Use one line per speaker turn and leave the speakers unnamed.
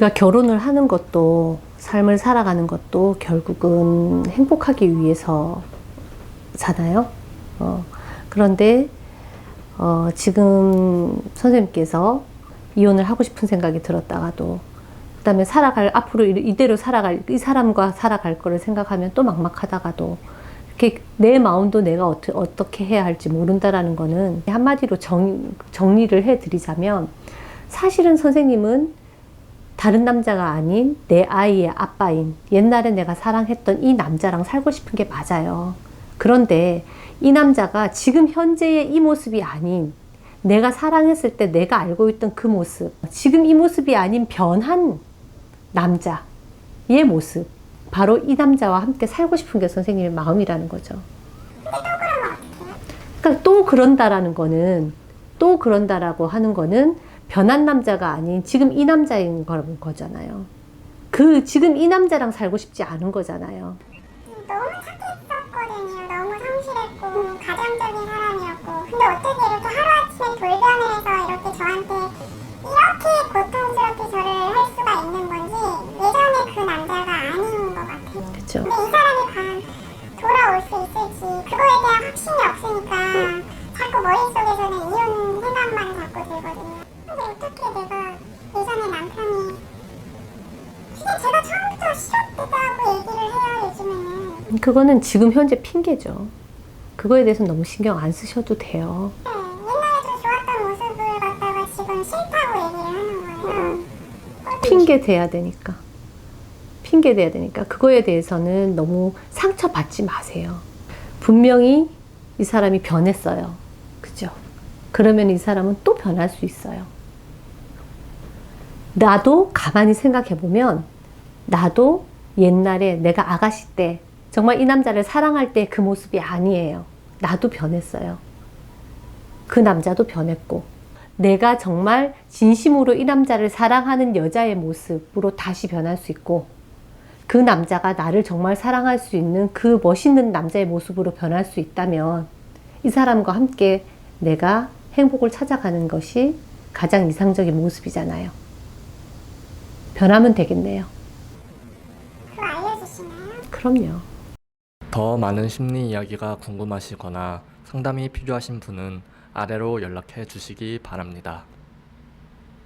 우리가 결혼을 하는 것도 삶을 살아가는 것도 결국은 행복하기 위해서잖아요. 어, 그런데 어, 지금 선생님께서 이혼을 하고 싶은 생각이 들었다가도 그다음에 살아갈 앞으로 이- 이대로 살아갈 이 사람과 살아갈 거를 생각하면 또 막막하다가도 이렇게 내 마음도 내가 어떻게 어떻게 해야 할지 모른다라는 거는 한마디로 정, 정리를 해드리자면 사실은 선생님은 다른 남자가 아닌 내 아이의 아빠인 옛날에 내가 사랑했던 이 남자랑 살고 싶은 게 맞아요. 그런데 이 남자가 지금 현재의 이 모습이 아닌 내가 사랑했을 때 내가 알고 있던 그 모습, 지금 이 모습이 아닌 변한 남자의 모습, 바로 이 남자와 함께 살고 싶은 게 선생님의 마음이라는 거죠. 그러니까 또 그런다라는 거는 또 그런다라고 하는 거는 변한 남자가 아닌 지금 이 남자인 거- 거잖아요. 그 지금 이 남자랑 살고 싶지 않은 거잖아요.
너무 착했었거든요. 너무 성실했고 가정적인 사람이었고 근데 어떻게 이렇게 하루아침에 돌변을 해서 이렇게 저한테 이렇게 고통스럽게 저를 할 수가 있는 건지 예전에 그 남자가 아닌 것 같아요.
그렇죠?
근데 이 사람이 과연 돌아올 수 있을지 그거에 대한 확신이 없으니까 자꾸 머릿속에
그거는 지금 현재 핑계죠. 그거에 대해서는 너무 신경 안 쓰셔도 돼요.
네, 옛날에 좀 좋았던 모습을 갖다가 지금 싫다고 얘기를 하는 거예요
핑계 대야 되니까. 핑계 대야 되니까. 그거에 대해서는 너무 상처받지 마세요. 분명히 이 사람이 변했어요. 그죠? 그러면 이 사람은 또 변할 수 있어요. 나도 가만히 생각해 보면 나도 옛날에 내가 아가씨 때 정말 이 남자를 사랑할 때 그 모습이 아니에요. 나도 변했어요. 그 남자도 변했고 내가 정말 진심으로 이 남자를 사랑하는 여자의 모습으로 다시 변할 수 있고 그 남자가 나를 정말 사랑할 수 있는 그 멋있는 남자의 모습으로 변할 수 있다면 이 사람과 함께 내가 행복을 찾아가는 것이 가장 이상적인 모습이잖아요. 변하면
되겠네요.
그럼요.
더 많은 심리 이야기가 궁금하시거나 상담이 필요하신 분은 아래로 연락해 주시기 바랍니다.